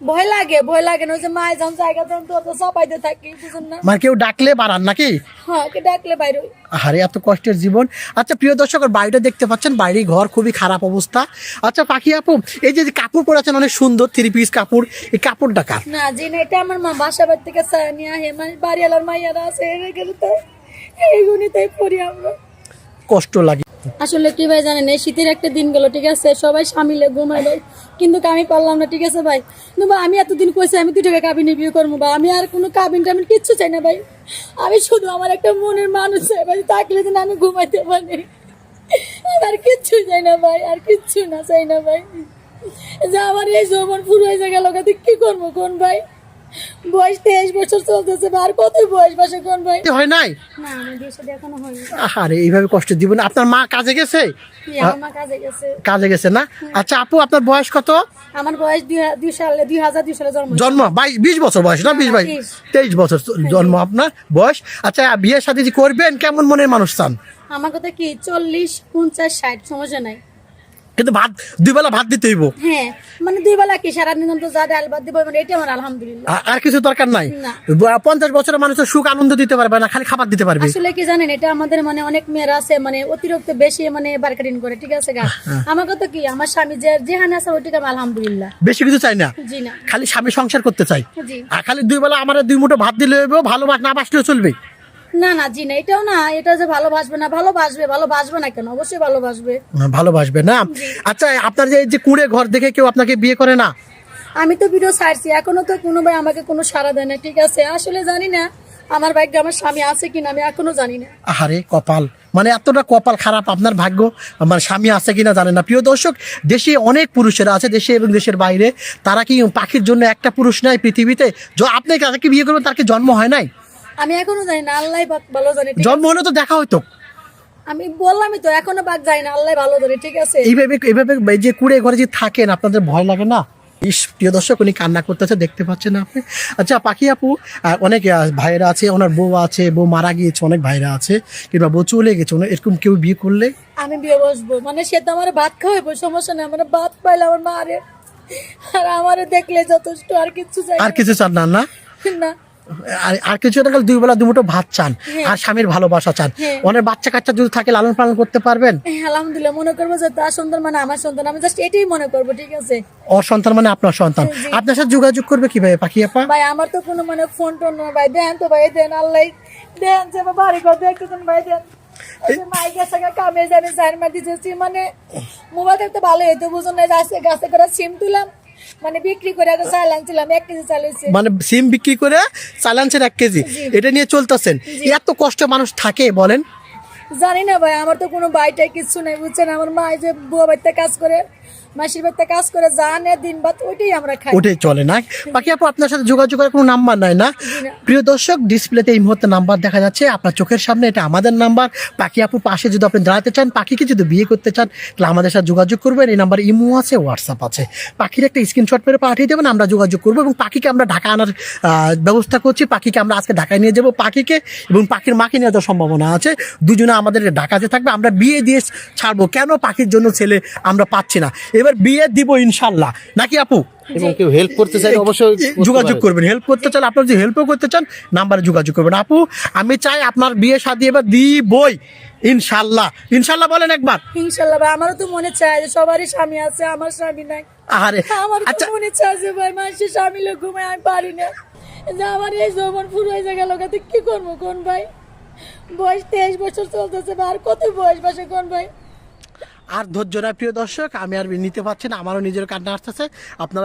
ভয় লাগে ভয় লাগে না ওই যে মায় যখন জায়গা যখন তো তো সবাইতে থাকি বুঝুন না মানে কেউ ডাকলে বাড়ান নাকি? হ্যাঁ কে ডাকলে বাইরে আরে এত কষ্টের জীবন। আচ্ছা প্রিয় দর্শক বাড়িটা দেখতে পাচ্ছেন বাড়ির ঘর খুবই খারাপ অবস্থা। আচ্ছা পাখি আপু এই যে কাপড় পরেছেন অনেক সুন্দর থ্রি পিস কাপড় এই কাপড়টা কার? না জি না এটা আমার মা বাসা বাড়ি থেকে চায় নিয়ে আহে মানে বাড়িওয়ালার মাইয়ারা আছে রেখে তো এইগুলি তাই পড়ি আমরা। কষ্ট লাগে। আসলে কি ভাই জানেন এই শীতের একটা দিন গেলো ঠিক আছে? সবাই সামিলে ঘুমাই ভাই কিন্তু আমি পারলাম না ঠিক আছে ভাই? ভাই, আমি এতদিন কইছি আমি দুই টাকা কাবিনে বিয়ে করব বা আমি আর কোনো কাবিন টাবিন কিচ্ছু চাই না ভাই। আমি শুধু আমার একটা মনের মানুষ ভাই থাকলে দিন আমি ঘুমাইতে পারি। আর কিচ্ছু চাই না ভাই আর কিচ্ছু না চাই না ভাই। যে আমার এই যৌবন পুরো হয়ে গেল কি করব কোন ভাই? বয়স তেইশ বছর চলতেছে আর কত বয়স বাসে কোন ভাই হয় নাই? না আমার বিয়ে সাথে এখনও হয়নি। আরে এইভাবে কষ্ট জীবন আপনার মা কাজে গেছে? আমার কাজে গেছে। কাজে গেছে না? আচ্ছা আপু আপনার বয়স কত? আমার বয়স দুই সালে দুই হাজার দুই সালে জন্ম জন্ম বাইশ বিশ বছর বয়স না? বিশ বাইশ তেইশ। বছর জন্ম আপনার বয়স। আচ্ছা বিয়ের সাথে করবেন কেমন মনের মানুষ চান? আমার কথা কি চল্লিশ পঞ্চাশ ষাট সমস্যা নাই। কিন্তু ভাত দুই বেলা ভাত দিতে হইব। হ্যাঁ মানে দুই বেলা কি সারাদিন তো যা ডাল ভাত দিব মানে এটা আমার আলহামদুলিল্লাহ। আর কিছু দরকার নাই। পঞ্চাশ বছরের মানুষের সুখ আনন্দ দিতে পারবে না খালি খাবার দিতে পারবে। আসলে কি জানেন এটা আমাদের মানে অনেক মেয়েরা আছে মানে অতিরিক্ত বেশি মানে বার্গেটিং করে ঠিক আছে গা? হ্যাঁ, আমার কথা কি আমার স্বামী যে যেখানে আছে ওইটিকে আলহামদুলিল্লাহ। বেশি কিছু চাই না। জি না। খালি স্বামী সংসার করতে চাই। আর খালি দুই বেলা আমার দুই মুঠো ভাত দিলে হইব ভালোবাস না বাসলেও চলবে। না না জি না এটাও না এটা যে ভালোবাসবে না ভালোবাসবে ভালোবাসবে না কেন? অবশ্যই ভালোবাসবে না, ভালোবাসবে না? আচ্ছা আপনার যে এই যে কুড়ে ঘর দেখে কেউ আপনাকে বিয়ে করে না? আমি তো ভিডিও ছাড়ছি এখনও তো কোনো ভাই আমাকে কোনো সাড়া দেয় না ঠিক আছে? আসলে জানি না আমার ভাগ্যে আমার স্বামী আছে কিনা আমি এখনও জানি না। আহারে কপাল। মানে এতটা কপাল খারাপ আপনার ভাগ্য আমার স্বামী আছে কিনা জানেন না। প্রিয় দর্শক দেশে অনেক পুরুষেরা আছে দেশে এবং দেশের বাইরে। তারা কি পাখির জন্য একটা পুরুষ নাই পৃথিবীতে? য- আপনি যাকে বিয়ে করবেন? তার কি জন্ম হয় নাই? আমি এখনও জানি না আল্লাহ ভালো জানে জন্ম হলে তো দেখা হইতো। আমি বললামই তো এখনও বাদ যাই না আল্লাহ ভালো জানে ঠিক আছে? এইভাবে এইভাবে এই যে কুড়ে ঘরে যে থাকেন আপনাদের ভয় লাগে না? ইস প্রিয় দর্শক উনি কান্না করতেছে দেখতে পাচ্ছেন আপনি? আচ্ছা পাখি আপু অনেক ভাইরা আছে ওনার বউ আছে বউ মারা গিয়েছে অনেক ভাইরা আছে কিংবা বউ চলে গেছে ওনার এরকম কেউ বিয়ে করলে? আমি বিয়ে বসবো মানে সে তো আমার ভাত খাওয়াবো সমস্যা নেই আমার ভাত পাইলে আমার মারে। আর আমারে দেখলে যথেষ্ট আর কিছু চাই আর কিছু চান না? না। আর কিছু না দুই বেলা দুমুটো ভাত চান আর স্বামীর ভালোবাসা চান। হ্যাঁ। অনেক বাচ্চা কাচ্চা যদি থাকে লালন পালন করতে পারবেন? হ্যাঁ, আলহামদুলিল্লাহ মনে করব যে তার সন্তান মানে আমার সন্তান আমি জাস্ট এটাই মনে করব ঠিক আছে? ওর সন্তান মানে আপনার সন্তান। আপনার সাথে যোগাযোগ করবে কীভাবে পাখি আপা? ভাই আমার তো কোনো মানে ফোন টোন না ভাই দেন তো ভাই দেন আল্লাহ। দেন যে বাড়ি ঘর দেখতেছেন ভাই দেন। কামে জানি মানে মোবাইল তো ভালো হইতো বুঝুন না গাছে গাছে করে সিম তুলাম মানে বিক্রি করে এক কেজি চাল মানে সিম বিক্রি করে চালানছেন এক কেজি। এটা নিয়ে চলতেছেন। এত কষ্ট মানুষ থাকে বলেন? জানি না ভাই আমার তো কোনো বাইটাই কিছু নেই বুঝছেন? আমার মা যে বুয়া বাড়িতে কাজ করে মাসির বাড়িতে কাজ করে জানে দিন বাদ ওইটাই আমরা খাই। ওটাই চলে না। বাকি আপু আপনার সাথে যোগাযোগ করার কোনো নাম্বার নাই না। প্রিয় দর্শক ডিসপ্লেতে এই মুহূর্তে নাম্বার দেখা যাচ্ছে আপনার চোখের সামনে এটা আমাদের নাম্বার। পাখি আপু পাশে যদি আপনি দাঁড়াতে চান পাখিকে যদি বিয়ে করতে চান তাহলে আমাদের সাথে যোগাযোগ করবেন। এই নাম্বার ইমো আছে হোয়াটসঅ্যাপ আছে। পাখির একটা স্ক্রিনশট করে পাঠিয়ে দেবেন আমরা যোগাযোগ করব এবং পাখিকে আমরা ঢাকা আনার আহ, ব্যবস্থা করছি। পাখিকে আমরা আজকে ঢাকায় নিয়ে যাব পাখিকে এবং পাখির মাকে নিয়ে যাওয়ার সম্ভাবনা আছে। দুজনে আমাদের ঢাকাতে থাকবে আমরা বিয়ে দিয়ে ছাড়বো। কেন পাখির জন্য ছেলে আমরা পাচ্ছি না? এবার বিয়ে দিব ইনশাল্লাহ। নাকি আপু? এবং কেউ হেল্প করতে চাইলে অবশ্যই যোগাযোগ করবেন হেল্প করতে চান আপনার যদি হেল্পও করতে চান নাম্বারে যোগাযোগ করবেন। আপু আমি চাই আপনার বিয়ে শাদী এবার দিবই ইনশাল্লাহ। ইনশাল্লাহ বলেন একবার। ইনশাল্লাহ ভাই আমারও তো মনে চায় যে সবারই স্বামী আছে আমার স্বামী নাই। আরে আমার তো আচ্ছা মনে চায় যে ভাই মানুষের স্বামী লোক ঘুমায় আমি পারি না। আমার এই যৌবন পুরো হয়ে গেল কি করব কোন ভাই? বয়স তেইশ বছর চলতেছে আর কত বয়স বাসে কোন ভাই? আর ধৈর্য না, প্রিয় দর্শক, আমি আর নিতে পারছি না, আমারও নিজের কান্না আসতেছে। আপনারা